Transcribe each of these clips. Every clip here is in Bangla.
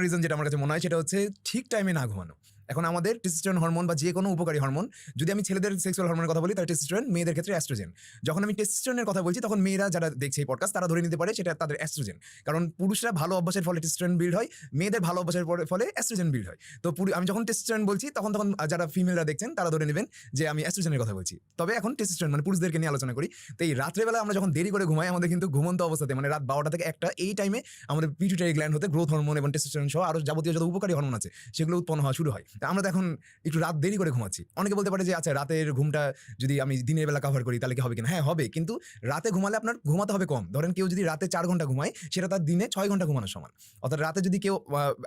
রিজন যেটা আমার কাছে মনে হয় সেটা হচ্ছে ঠিক টাইমে না ঘুমানো। এখন আমাদের টেস্টোস্টেরন হরমোন বা যে কোনো উপকারী হরমোন যদি আমি ছেলেদের সেক্সুয়াল হরমোনের কথা বলি, তাহলে টেস্টোস্টেরন মেয়েদের ক্ষেত্রে অ্যাস্ট্রোজেন যখন আমি টেস্টোস্টেরনের কথা বলছি, তখন মেয়েরা যারা দেখছে এই পডকাস্ট তারা ধরে নিতে পারে সেটা তাদের অ্যাস্ট্রোজেন কারণ পুরুষরা ভালো অভ্যাসের ফলে টেস্টোস্টেরন বিল্ড হয়, মেয়েদের ভালো অভ্যাসের ফলে অ্যাস্ট্রোজেন বিল্ড হয়। তো আমি যখন টেস্টোস্টেরন বলছি, তখন তখন যারা ফিমেলরা দেখছেন, তারা ধরে নেবেন যে আমি অ্যাস্ট্রোজেনের কথা বলছি। তবে এখন টেস্টোস্টেরন মানে পুরুষদেরকে নিয়ে আলোচনা করি। তো এই রাত্রেবেলা আমরা যখন দেরি করে ঘুমাই, আমাদের কিন্তু ঘুমন্ত অবস্থাতে মানে রাত বারোটা থেকে একটা, এই টাইমে আমাদের পিটুটারি গ্ল্যান্ড হতে গ্রোথ হরমোন এবং টেস্টোস্টেরন সহ আরও যাবতীয় যত উপকারী হরমোন আছে, সেগুলো উৎপন্ন হওয়া শুরু হয়। তা আমরা তো এখন একটু রাত দেরি করে ঘুমাচ্ছি। অনেকে বলতে পারে যে আচ্ছা রাতের ঘুমটা যদি আমি দিনের বেলা কভার করি, তাহলে কি হবে কিনা? হ্যাঁ হবে। কিন্তু রাতে ঘুমালে আপনার, ঘুমাতে হবে কম। ধরেন কেউ যদি রাতে চার ঘণ্টা ঘুমায়, সেটা তার দিনে ছয় ঘণ্টা ঘুমানোর সমান। অর্থাৎ রাতে যদি কেউ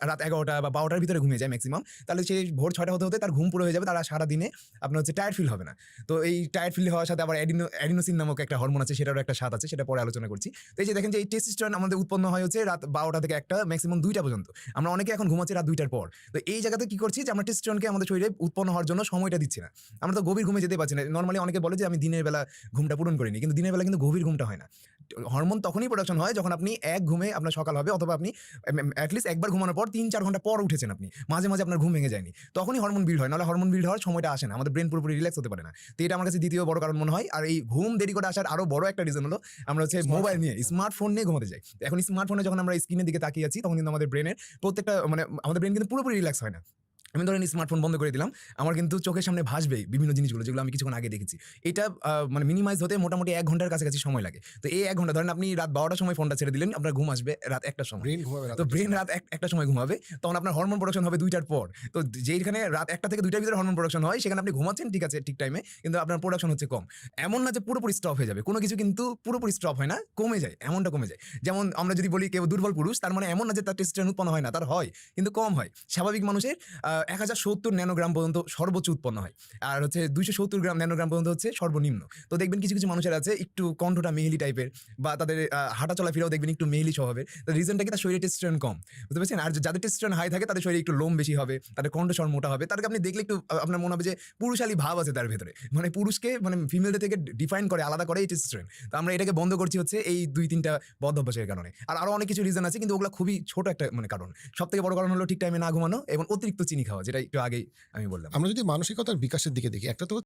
রাত এগারোটা বা বারোটার ভিতরে ঘুমিয়ে যায় ম্যাক্সিমাম তাহলে সেই ভোর ছয়টা হতে হতে তার ঘুম পুরো হয়ে যাবে, তারা সারা দিনে আপনার হচ্ছে টায়ার্ড ফিল হবে না। তো এই টায়ার্ড ফিল হওয়ার সাথে আবার অ্যাডিনো অ্যাডিনোসিন নামক একটা হরমোন আছে, সেটারও একটা স্বাদ আছে, সেটা পরে আলোচনা করছি। তো এই যে দেখেন যে, এই টেস্টোস্টেরন আমাদের উৎপন্ন হয় হচ্ছে রাত বারোটা থেকে একটা ম্যাক্সিমাম দুইটা পর্যন্ত। আমরা অনেকে এখন ঘুমাচ্ছি রাত দুইটার পর। তো এই জায়গাতে কি করছি যে আমরা টেস্টোস্টেরনকে আমাদের শরীরে উৎপন্ন হওয়ার জন্য সময়টা দিচ্ছি না। আমরা তো গভীর ঘুমে যেতে পারছি না। নর্মালি অনেকে বলে যে আমি দিনের বেলা ঘুমটা পূরণ করিনি। কিন্তু দিনের বেলা কিন্তু গভীর ঘুমটা হয় না। হরমোন তখনই প্রোডাকশন হয় যখন আপনি এক ঘুমে আপনার সকাল হবে অথবা আপনি অ্যাটলিস্ট একবার ঘুমানোর পর তিন চার ঘণ্টা পর উঠেছেন আপনি। মাঝে মাঝে আপনার ঘুম ভেঙে যায়নি। তখনই হরমোন বিল্ড হয়। নাহলে হরমোন বিল্ড হওয়ার সময়টা আসে না। আমাদের ব্রেন পুরোপুরি রিল্যাক্স হতে পারে না। তো এটা আমার কাছে দ্বিতীয় বড় কারণ মনে হয়। আর এই ঘুম দেরি করে আসার আরও বড় একটা রিজন হলো আমরা হচ্ছে মোবাইল নিয়ে স্মার্টফোন নিয়ে ঘুমাতে যাই। এখন স্মার্টফোনে যখন আমরা স্ক্রিনের দিকে তাকিয়ে আছি তখন কিন্তু আমাদের ব্রেনের প্রত্যেকটা মানে আমাদের ব্রেন কিন্তু পুরোপুরি রিল্যাক্স হয় না। আমি ধরেন স্মার্টফোন বন্ধ করে দিলাম আমার কিন্তু চোখের সামনে ভাসবেই বিভিন্ন জিনিসগুলো যেগুলো আমি কিছুক্ষণ আগে দেখেছি। এটা মানে মিনিমাইজ হতে মোটামুটি এক ঘণ্টার কাছাকাছি সময় লাগে। তো এই এক ঘণ্টা ধরেন আপনি রাত বারোটার সময় ফোনটা ছেড়ে দিলেন আপনার ঘুম আসবে রাত একটার সময়। তো ব্রেন রাত এক- একটা সময় ঘুমাবে তখন আপনার হরমোন প্রোডাকশন হবে দুইটার পর। তো যেখানে রাত একটা থেকে দুইটার ভিতরে হরমোন প্রোডাকশন হয় সেখানে আপনি ঘুমাচ্ছেন ঠিক আছে ঠিক টাইমে কিন্তু আপনার প্রোডাকশন হচ্ছে কম। এমন না যে পুরোপুরি স্টপ হয়ে যাবে। কোনো কিছু কিন্তু পুরোপুরি স্টপ হয় না কমে যায় এমনটা কমে যায়। যেমন আমরা যদি বলি কেউ দুর্বল পুরুষ তার মানে এমন না যে তার টেস্টোস্টেরন উৎপন্ন হয় না তার হয় কিন্তু কম হয়। স্বাভাবিক মানুষের এক হাজার সত্তর ন্যানোগ্রাম পর্যন্ত সর্বোচ্চ উৎপন্ন হয়। আর হচ্ছে দুইশো সত্তর গ্রাম ন্যানোগ্রাম পর্যন্ত হচ্ছে সর্বনিম্ন। তো দেখবেন কিছু কিছু মানুষের আছে, একটু কণ্ঠটা মেহেলি টাইপের বা তাদের হাঁটা চলাফেরাও দেখবেন একটু মেহেলি স্বভাবের। তো রিজনটা কি? তার শরীরে টেস্টোস্টেরন কম। বুঝতে পারছেন? আর যাদের টেস্টোস্টেরন হাই থাকে, তাদের শরীরে একটু লোম বেশি হবে, তাদের কণ্ঠস্বর মোটা হবে। তাদেরকে আপনি দেখলে একটু আপনার মনে হবে যে পুরুষালী ভাব আছে তার ভেতরে। মানে পুরুষকে মানে ফিমেলদের থেকে ডিফাইন করে, আলাদা করে এই টেস্টোস্টেরন তো আমরা এটাকে বন্ধ করছি হচ্ছে এই দুই, তিনটা বদ্ধ অভ্যাসের কারণে। আর আরও অনেক কিছু রিজন আছে, কিন্তু ওগুলো খুবই ছোট একটা মানে কারণ। সব থেকে বড় কারণ হলো ঠিক টাইমে না ঘুমানো এবং অতিরিক্ত চিনি খাওয়া যেটা একটু আগেই আমি বললাম। আমরা যদি মানসিকতার বিকাশের দিকে দেখি একটা তো